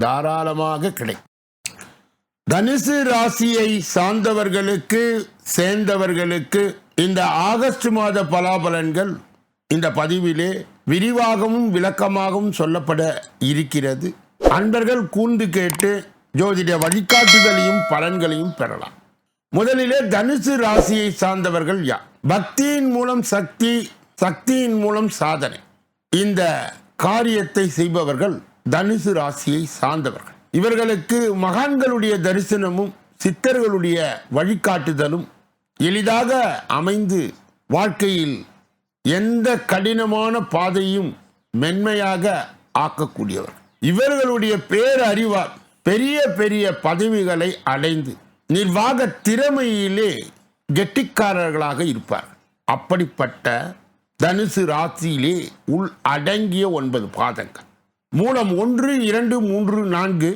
தாராளமாக கிடைக்கும் தனுசு ராசியை சார்ந்தவர்களுக்கு சேர்ந்தவர்களுக்கு இந்த ஆகஸ்ட் மாத பலாபலன்கள் இந்த பதிவிலே விரிவாகவும் விளக்கமாகவும் சொல்லப்பட இருக்கிறது. அன்பர்கள் கூர்ந்து கேட்டு ஜோதிட வழிகாட்டுதலையும் பலன்களையும் பெறலாம். முதலிலே தனுசு ராசியை சார்ந்தவர்கள் யார்? பக்தியின் மூலம் சக்தி சக்தியின் மூலம் சாதனை. இந்த காரியத்தை செய்பவர்கள் தனுசு ராசியை சார்ந்தவர்கள். இவர்களுக்கு மகான்களுடைய தரிசனமும் சித்தர்களுடைய வழிகாட்டுதலும் எளிதாக அமைந்து வாழ்க்கையில் எந்த கடினமான பாதையும் மென்மையாக ஆக்கக்கூடியவர். இவர்களுடைய பேரறிவால் பெரிய பெரிய பதவிகளை அடைந்து நிர்வாக திறமையிலே கெட்டிக்காரர்களாக இருப்பார். அப்படிப்பட்ட தனுசு ராசியிலே உள் அடங்கிய ஒன்பது பாதங்கள். மூலம் ஒன்று இரண்டு மூன்று நான்கு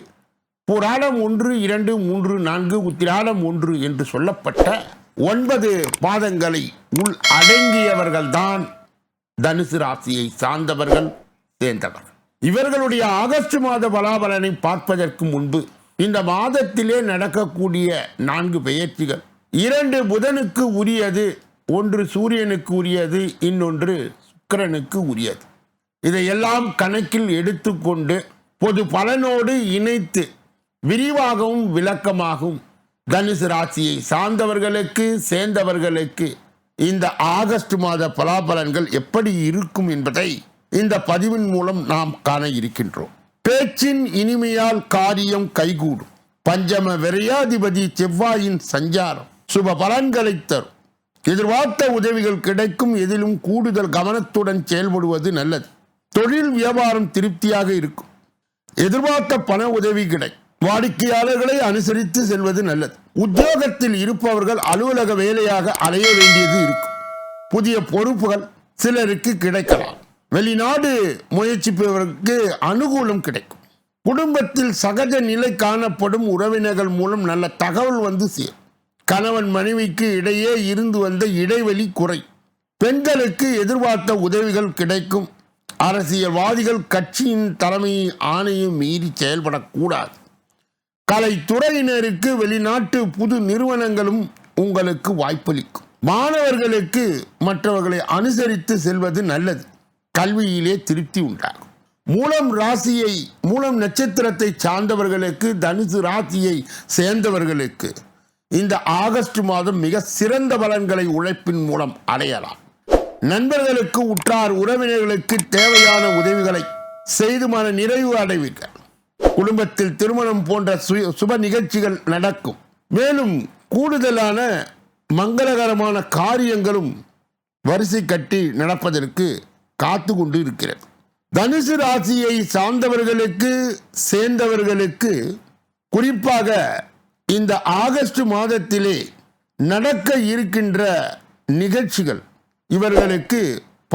புராடம் ஒன்று இரண்டு மூன்று நான்கு உத்திராடம் ஒன்று என்று சொல்லப்பட்ட ஒன்பது பாதங்களை உள் அடங்கியவர்கள்தான் தனுசு ராசியை சார்ந்தவர்கள் சேர்ந்தவர்கள் இவர்களுடைய ஆகஸ்ட் மாத பலாபலனை பார்ப்பதற்கு முன்பு இந்த மாதத்திலே நடக்கக்கூடிய நான்கு பெயர்ச்சிகள். இரண்டு புதனுக்கு உரியது ஒன்று சூரியனுக்கு உரியது இன்னொன்று சுக்கிரனுக்கு உரியது. இதையெல்லாம் கணக்கில் எடுத்துக்கொண்டு பொது பலனோடு இணைத்து விரிவாகவும் விளக்கமாகவும் தனுசு ராசியை சார்ந்தவர்களுக்கு சேர்ந்தவர்களுக்கு இந்த ஆகஸ்ட் மாத பலாபலன்கள் எப்படி இருக்கும் என்பதை இந்த பதிவின் மூலம் நாம் காண இருக்கின்றோம். பேச்சின் இனிமையால் காரியம் கைகூடும். பஞ்சம விரையாதிபதி செவ்வாயின் சஞ்சாரம் சுப பலன்களை தரும். எதிர்பார்த்த உதவிகள் கிடைக்கும் எதிலும் கூடுதல் கவனத்துடன் செயல்படுவது நல்லது. தொழில் வியாபாரம் திருப்தியாக இருக்கும். எதிர்பார்த்த பண உதவி கிடை. வாடிக்கையாளர்களை அனுசரித்து செல்வது நல்லது. உத்தியோகத்தில் இருப்பவர்கள் அலுவலக வேலையாக அலைய வேண்டியது இருக்கும். புதிய பொறுப்புகள் சிலருக்கு கிடைக்கலாம். வெளிநாடு முயற்சிப்பவருக்கு அனுகூலம் கிடைக்கும். குடும்பத்தில் சகஜ நிலை காணப்படும் உறவினர்கள் மூலம் நல்ல தகவல் வந்து சேரும். கணவன் மனைவிக்கு இடையே இருந்து வந்த இடைவெளி குறை. பெண்களுக்கு எதிர்பார்த்த உதவிகள் கிடைக்கும். அரசியல்வாதிகள் கட்சியின் தலைமை ஆணையும் மீறி செயல்படக்கூடாது. கலைத்துறையினருக்கு வெளிநாட்டு புது நிறுவனங்களும் உங்களுக்கு வாய்ப்பளிக்கும். மாணவர்களுக்கு மற்றவர்களை அனுசரித்து செல்வது நல்லது. கல்வியிலே திருப்தி உண்டாகும். மூலம் ராசியை மூலம் நட்சத்திரத்தை சார்ந்தவர்களுக்கு தனுசு ராசியை சேர்ந்தவர்களுக்கு இந்த ஆகஸ்ட் மாதம் மிக சிறந்த பலன்களை உழைப்பின் மூலம் அடையலாம். நண்பர்களுக்கு உற்றார் உறவினர்களுக்கு தேவையான உதவிகளை செய்து மன நிறைவு அடைவீர்கள். குடும்பத்தில் திருமணம் போன்ற சுப நிகழ்ச்சிகள் நடக்கும். மேலும் கூடுதலான மங்களகரமான காரியங்களும் வரிசை கட்டி நடப்பதற்கு காத்து கொண்டு இருக்கிறது. தனுசு ராசியை சார்ந்தவர்களுக்கு சேர்ந்தவர்களுக்கு குறிப்பாக இந்த ஆகஸ்ட் மாதத்திலே நடக்க இருக்கின்ற நிகழ்ச்சிகள் இவர்களுக்கு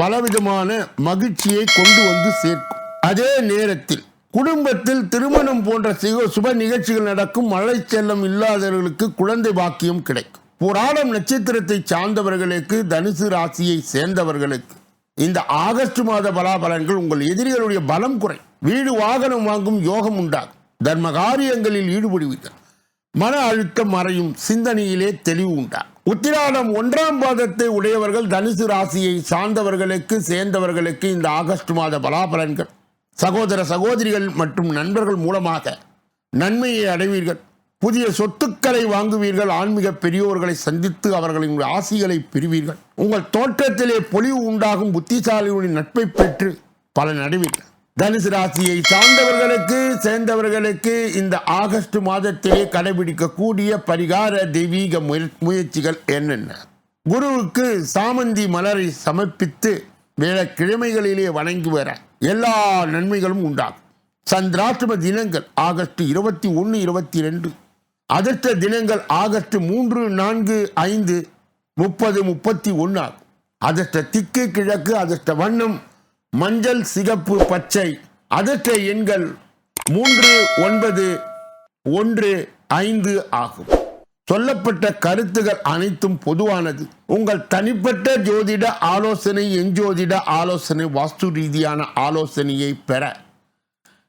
பலவிதமான மகிழ்ச்சியை கொண்டு வந்து சேர்க்கும். அதே நேரத்தில் குடும்பத்தில் திருமணம் போன்ற சுப நிகழ்ச்சிகள் நடக்கும். மழை செல்லம் இல்லாதவர்களுக்கு குழந்தை பாக்கியம் கிடைக்கும். புராணம் நட்சத்திரத்தை சார்ந்தவர்களுக்கு தனுசு ராசியை சேர்ந்தவர்களுக்கு இந்த ஆகஸ்ட் மாத பலாபலன்கள் உங்கள் எதிரிகளுடைய பலம் குறை வீடு வாகனம் வாங்கும் யோகம் உண்டாகும். தர்ம காரியங்களில் ஈடுபடுவீர்கள். மன அழுத்தம் மறையும் சிந்தனையிலே தெளிவு உண்டா? உத்திராடம் ஒன்றாம் பாதத்தை உடையவர்கள் தனுசு ராசியை சார்ந்தவர்களுக்கு சேர்ந்தவர்களுக்கு இந்த ஆகஸ்ட் மாத பலாபலன்கள். சகோதர சகோதரிகள் மற்றும் நண்பர்கள் மூலமாக நன்மையை அடைவீர்கள். புதிய சொத்துக்களை வாங்குவீர்கள். ஆன்மீக பெரியோர்களை சந்தித்து அவர்களின் ஆசிகளை பெறுவீர்கள். உங்கள் தோற்றத்திலே பொலிவு உண்டாகும் புத்திசாலிகளின் நட்பை பெற்று பலன் அடைவீர்கள். தனுசு ராசியை சார்ந்தவர்களுக்கு சேர்ந்தவர்களுக்கு இந்த ஆகஸ்ட் மாதத்திலே கடைபிடிக்கக்கூடிய பரிகார தெய்வீக முயற்சிகள் என்னென்ன? குருவுக்கு சாமந்தி மலரை சமர்ப்பித்து வேளக்கிழமைகளிலே வணங்கி வர எல்லா நன்மைகளும் உண்டாகும். சந்திராஷ்டம தினங்கள் ஆகஸ்ட் இருபத்தி ஒன்று இருபத்தி ரெண்டு. அதிர்ஷ்ட தினங்கள் ஆகஸ்ட் மூன்று நான்கு ஐந்து முப்பது முப்பத்தி ஒன்று ஆகும். அதிர்ஷ்ட திக்கு கிழக்கு அதிர்ஷ்ட வண்ணம் மஞ்சள் சிகப்பு பச்சை. அதற்கு எண்கள் மூன்று ஒன்பது ஒன்று ஐந்து ஆகும். சொல்லப்பட்ட கருத்துகள் அனைத்தும் பொதுவானது. உங்கள் தனிப்பட்ட ஜோதிட ஆலோசனை எஞ்சோதிட ஆலோசனை வாஸ்து ரீதியான ஆலோசனையை பெற.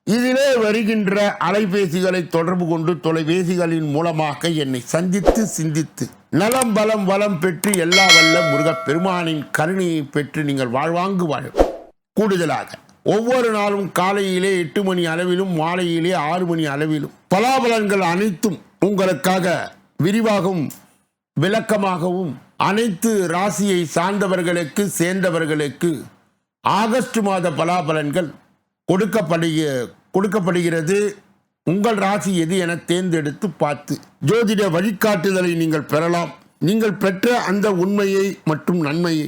இதிலே வருகின்ற அலைபேசிகளை தொடர்பு கொண்டு தொலைபேசிகளின் மூலமாக என்னை சந்தித்து சிந்தித்து. நலம் பலம் வளம் பெற்று எல்லா வல்ல முருகப் பெருமானின் கருணையை பெற்று நீங்கள் வாழ்வாங்கு வாழும். கூடுதலாக ஒவ்வொரு நாளும் காலையிலே எட்டு மணி அளவிலும் மாலையிலே ஆறு மணி அளவிலும். பலாபலன்கள் அனைத்தும் உங்களுக்காக விரிவாகவும் விளக்கமாகவும் அனைத்து ராசியை சார்ந்தவர்களுக்கு சேர்ந்தவர்களுக்கு ஆகஸ்ட் மாத பலாபலன்கள் கொடுக்கப்படுக கொடுக்கப்படுகிறது. உங்கள் ராசி எது என தேர்ந்தெடுத்து பார்த்து ஜோதிட வழிகாட்டுதலை நீங்கள் பெறலாம். நீங்கள் பெற்ற அந்த உண்மையை மற்றும் நன்மையை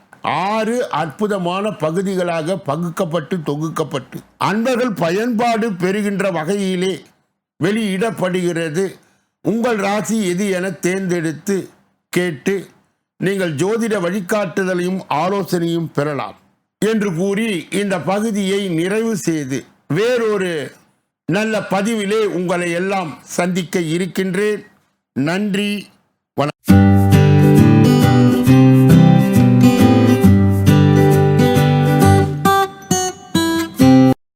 ஆறு அற்புதமான பகுதிகளாக பகுக்கப்பட்டு தொகுக்கப்பட்டு. அன்பர்கள் பயன்பாடு பெறுகின்ற வகையிலே வெளியிடப்படுகிறது. உங்கள் ராசி எது என தேர்ந்தெடுத்து கேட்டு நீங்கள் ஜோதிட வழிகாட்டுதலையும் ஆலோசனையும் பெறலாம் என்று கூறி இந்த பகுதியை நிறைவு செய்து வேறொரு நல்ல பதிவிலே உங்களை எல்லாம் சந்திக்க இருக்கின்றேன். நன்றி.